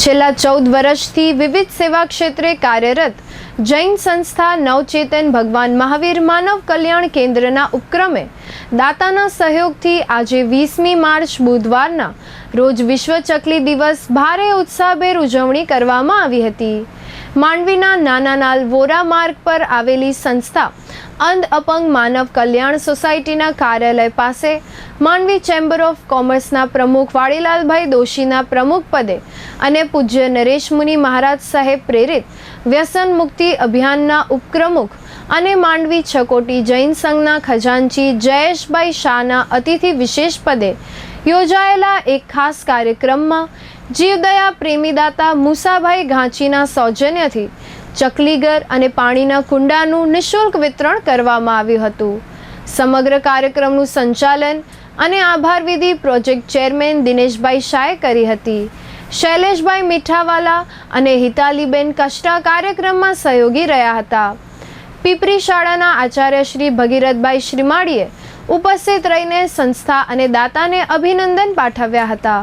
છેલ્લા ચૌદ વર્ષથી વિવિધ સેવા ક્ષેત્રે કાર્યરત જૈન સંસ્થા નવચેતન ભગવાન મહાવીર માનવ કલ્યાણ કેન્દ્રના ઉપક્રમે દાતાના સહયોગથી આજે વીસમી માર્ચ બુધવારના રોજ વિશ્વ ચકલી દિવસ ભારે ઉત્સાહભેર ઉજવણી કરવામાં આવી હતી. માંડવીના નાના નાલ વોરા માર્ગ પર આવેલી સંસ્થા અંધ અપંગ માનવ કલ્યાણ સોસાયટીના કાર્યાલય પાસે માંડવી ચેમ્બર ઓફ કોમર્સના પ્રમુખ વાડીલાલભાઈ દોશીના પ્રમુખ પદે અને પૂજ્ય નરેશ મુનિ મહારાજ સાહેબ પ્રેરિત વ્યસન મુક્તિ અભિયાનના ઉપપ્રમુખ અને માંડવી છકોટી જૈન સંઘના ખજાનચી જયેશભાઈ શાહના અતિથિ વિશેષ પદે યોજાયેલા એક ખાસ કાર્યક્રમમાં જીવદયા પ્રેમીદાતા મુસાભાઈ ઘાંચીના સૌજન્યથી ચકલીગર અને પાણીના કુંડાનું નિઃશુલ્ક વિતરણ કરવામાં આવ્યું હતું. સમગ્ર કાર્યક્રમનું સંચાલન અને આભાર વિધિ પ્રોજેક્ટ ચેરમેન દિનેશભાઈ શાહે કરી હતી. શૈલેષભાઈ મીઠાવાલા અને હિતાલીબેન કષ્ટા કાર્યક્રમમાં સહયોગી રહ્યા હતા. પીપરી શાળાના આચાર્ય શ્રી ભગીરથભાઈ શ્રીમાળીએ ઉપસ્થિત રહીને સંસ્થા અને દાતાને અભિનંદન પાઠવ્યા હતા.